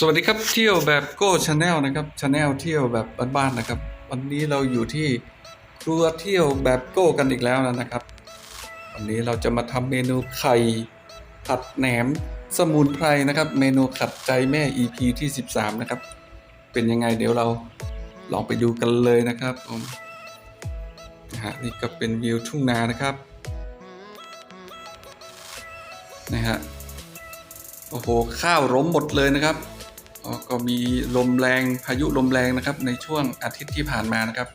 สวัสดีครับเที่ยวแบบโก้ชาแนลนะครับชาแนลเที่ยวแบบบ้านๆนะครับ วันนี้เราอยู่ที่ครัวเที่ยวแบบโก้กันอีกแล้วนะครับ วันนี้เราจะมาทำเมนูไข่ผัดแหนมสมุนไพรนะครับ เมนูขัดใจแม่ EP ที่ 13 นะครับ เป็นยังไงเดี๋ยวเราลองไปดูกันเลยนะครับผมนะฮะนี่ก็เป็นวิวทุ่งนานะครับนะฮะโอ้โหข้าวล้มหมดเลยนะครับ ก็มีลมแรงพายุลมแรงนะครับ ในช่วงอาทิตย์ที่ผ่านมานะครับ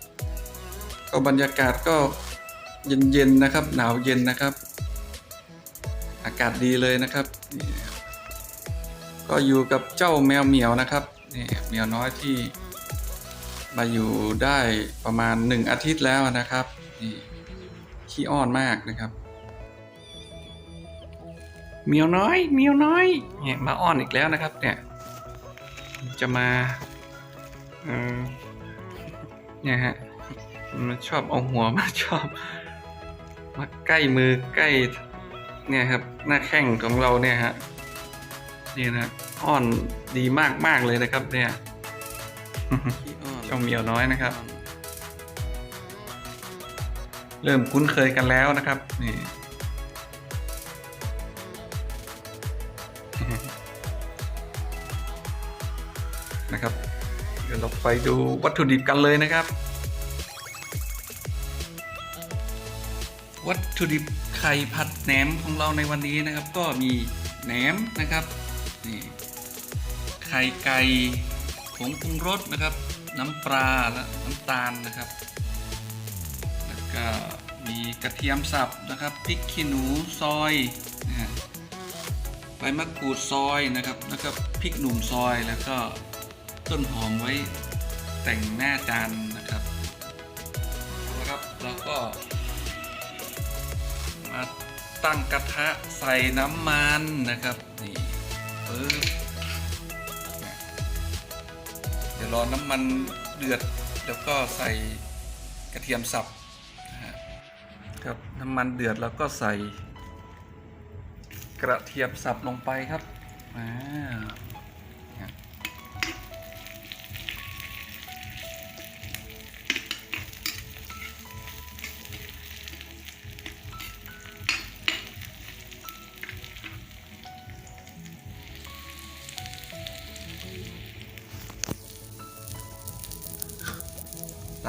ก็บรรยากาศก็เย็นๆนะครับ หนาวเย็นนะครับ อากาศดีเลยนะครับ ก็อยู่กับเจ้าแมวเหมียวนะครับนี่เหมียวน้อยที่มาอยู่ได้ประมาณหนึ่งอาทิตย์แล้วนะครับนี่ขี้อ้อนมากนะครับเมียวน้อยเมียวน้อยเนี่ยมาอ้อนอีกแล้วนะครับเนี่ย จะมาเนี่ยฮะมันชอบเอาหัวมาชอบ มาใกล้มือใกล้ เนี่ยครับ หน้าแข้งของเราเนี่ยฮะนี่นะอ้อนดีมากมากเลยนะครับ เนี่ยเจ้าเมียวน้อยนะครับ เริ่มคุ้นเคยกันแล้วนะครับ นี่ นะครับเดี๋ยวเราไปดูวัตถุดิบกันเลยนะครับ วัตถุดิบไข่ผัดแหนมของเราในวันนี้นะครับ ก็มีแหนมนะครับนี่ไข่ไก่ผงปรุงรสนะครับ น้ำปลาและน้ำตาลนะครับ แล้วก็มีกระเทียมสับนะครับพริกขี้หนูซอยนะฮะใบมะกรูดซอยนะครับ แล้วก็พริกหนุ่มซอยแล้วก็ ต้นหอมไว้แต่งหน้าจานนะครับนะครับแล้วก็ มาตั้งกระทะใส่น้ำมันนะครับนี่ปึ๊บเดี๋ยวรอน้ำมันเดือดแล้วก็ใส่กระเทียมสับครับน้ำมันเดือดแล้วก็ใส่ กระเทียมสับลงไปครับอ่า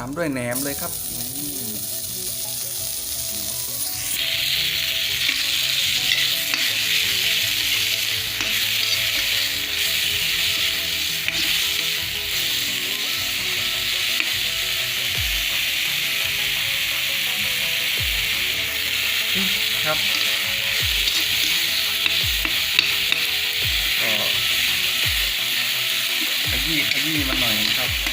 ามด้วยแหนมเลยครับครับก็ขยี้ขยี้มันหน่อยครับ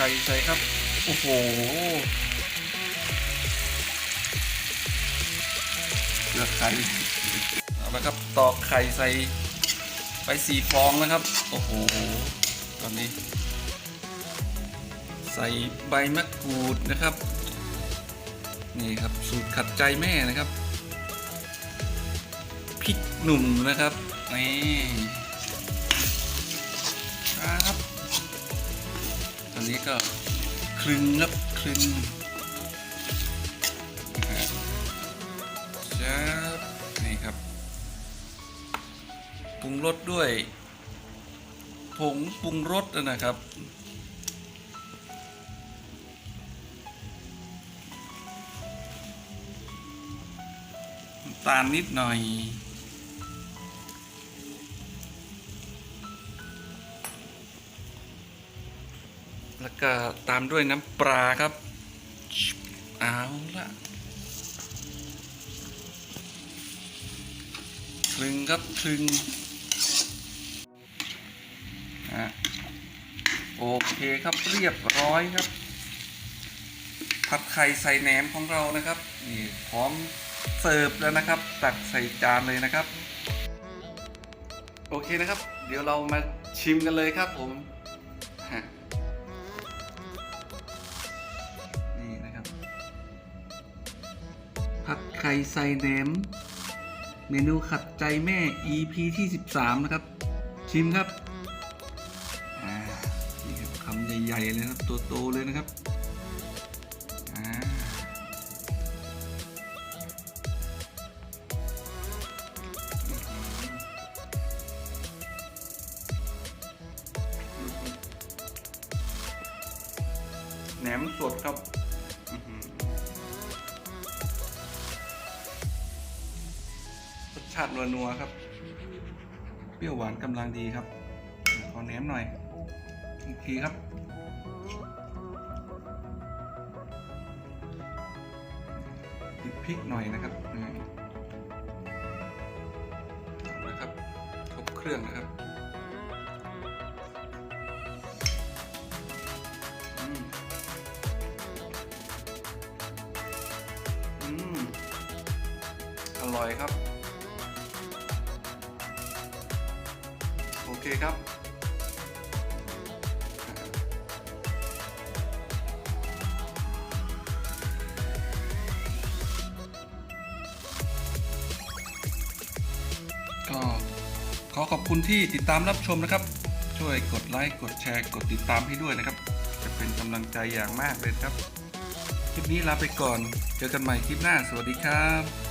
ไข่ใส่ครับ โอ้โหเลือกไข่เอาละครับตอกไข่ใส่ไปสี่ฟองนะครับ โอ้โห ตอนนี้ ใส่ใบมะกรูดนะครับ นี่ครับสูตรขัดใจแม่นะครับพริกหนุ่มนะครับนี่ นี้ก็คลึงครับคลึงนะฮะจ้าบนี่ครับปรุงรสด้วยผงปรุงรสนะครับตาลนิดหน่อย แล้วก็ตามด้วยน้ำปลาครับ เอาละคลึงครับคลึงอะโอเคครับเรียบร้อยครับ ผัดไข่ใส่แหนมของเรานะครับ นี่พร้อมเสิร์ฟแล้วนะครับ ตักใส่จานเลยนะครับ โอเคนะครับ เดี๋ยวเรามาชิมกันเลยครับผม ข่ใส่แหนม เมนูขัดใจแม่ EP ที่ 13 นะครับ ชิมครับอ่านี่ครับคำใหญ่ๆเลยครับตัวโตเลยนะครับอ่าแหนมสดครับาตินัวๆครับ เปรี้ยวหวานกำลังดีครับ ขอแหนมหน่อย อีกทีครับ ติดพริกหน่อยนะครับนะครับครบเครื่องนะครับอืมอร่อยครับ ครับก็ขอขอบคุณที่ติดตามรับชมนะครับ ช่วยกดไลค์กดแชร์กดติดตามให้ด้วยนะครับ จะเป็นกำลังใจอย่างมากเลยครับ คลิปนี้ลาไปก่อน เจอกันใหม่คลิปหน้า สวัสดีครับ